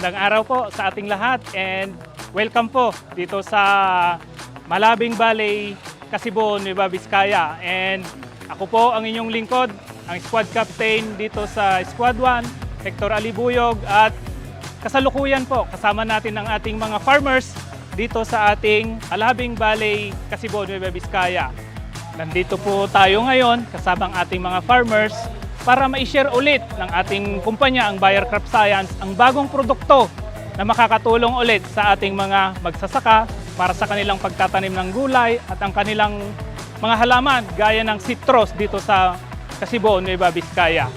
araw po sa ating lahat and welcome po dito sa Malabing Valley, Kasibo, Nueva Vizcaya. And ako po ang inyong lingkod, ang squad captain dito sa Squad 1, Hector Alibuyog at kasalukuyan po kasama natin ang ating mga farmers dito sa ating Malabing Valley, Kasibo, Nueva Vizcaya. Nandito po tayo ngayon kasama ang ating mga farmers para ma-share ulit ng ating kumpanya, ang Bayer Crop Science, ang bagong produkto na makakatulong ulit sa ating mga magsasaka para sa kanilang pagtatanim ng gulay at ang kanilang mga halaman gaya ng citrus dito sa Kasibo, Nueva Vizcaya.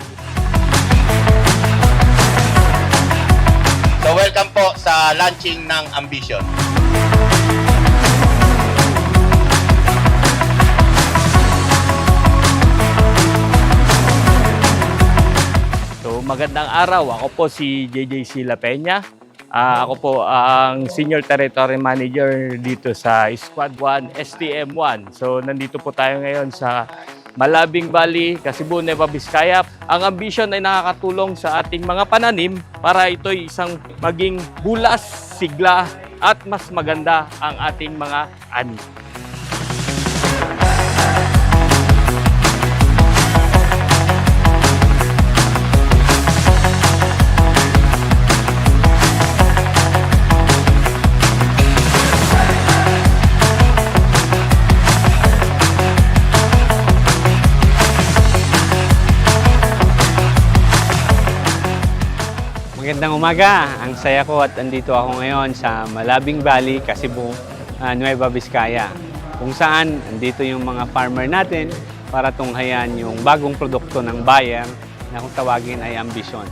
So welcome po sa launching ng Ambition. Magandang araw. Ako po si JJ Sila Peña. Ah, ako po ang Senior Territory Manager dito sa Squad 1 STM1. So nandito po tayo ngayon sa Malabing Valley, Kasibu, Nueva Vizcaya. Ang ambition ay nakakatulong sa ating mga pananim para ito'y isang maging bulas, sigla at mas maganda ang ating mga ani. Magandang umaga. Ang saya ko at andito ako ngayon sa Malabing Valley, Kasibu, ah, Nueva Vizcaya. Kung saan andito yung mga farmer natin para tunghayan yung bagong produkto ng Bayer na kung tawagin ay ambisyon.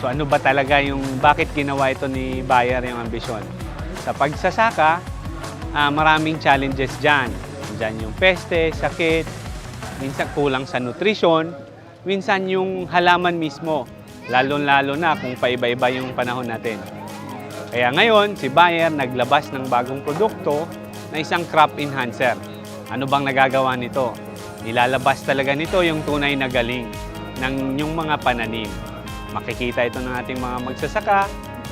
So ano ba talaga yung bakit ginawa ito ni Bayer yung ambisyon? Sa pagsasaka, ah, maraming challenges dyan. Dyan yung peste, sakit, minsan kulang sa nutrisyon, minsan yung halaman mismo, lalo-lalo na kung paiba-iba yung panahon natin. Kaya ngayon, si Bayer naglabas ng bagong produkto na isang crop enhancer. Ano bang nagagawa nito? Nilalabas talaga nito yung tunay na galing ng yung mga pananim. Makikita ito ng ating mga magsasaka,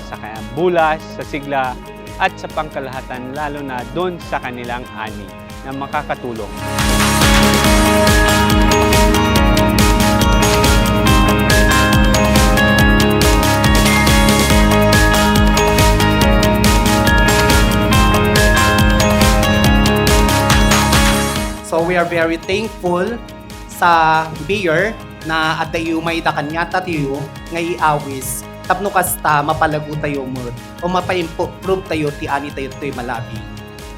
sa bulas, sa sigla, at sa pangkalahatan lalo na doon sa kanilang ani na makakatulong. So we are very thankful sa mayor na at tayo may da kanya tayo ngay awis tapno kasta mapalago tayo mo o mapa-improve tayo ti ani tayo to'y malabing.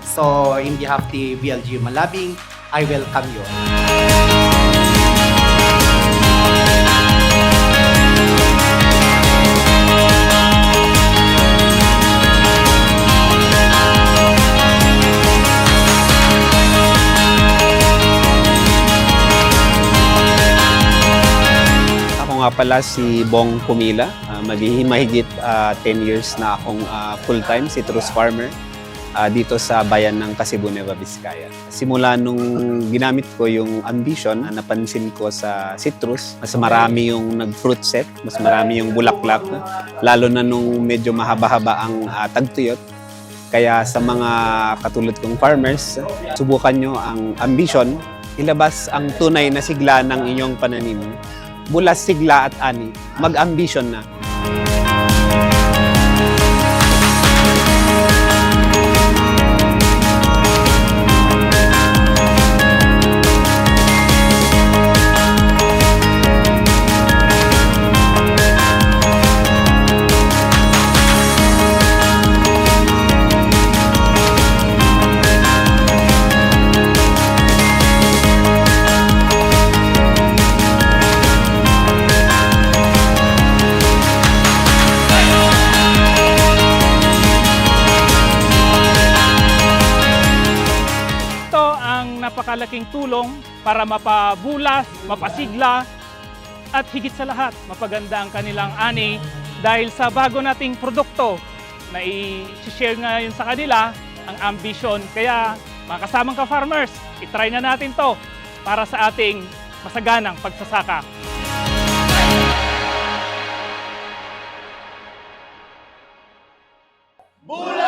So in behalf ti BLG Malabing, I welcome you. Nga pala si Bong Pumila. Uh, maghihimahigit ah, 10 years na akong ah, full-time citrus farmer ah, dito sa bayan ng Kasibu, Nueva Vizcaya. Simula nung ginamit ko yung ambition, ah, napansin ko sa citrus, mas marami yung nag-fruit set, mas marami yung bulaklak, lalo na nung medyo mahaba-haba ang ah, tagtuyot. Kaya sa mga katulad kong farmers, subukan nyo ang ambition, ilabas ang tunay na sigla ng inyong pananim mula sigla at ani, mag-ambition na. Napakalaking tulong para mapabulas, mapasigla, at higit sa lahat, mapaganda ang kanilang ani dahil sa bago nating produkto na i-share ngayon sa kanila ang ambition. Kaya mga kasamang ka-farmers, itry na natin to para sa ating masaganang pagsasaka. Bulas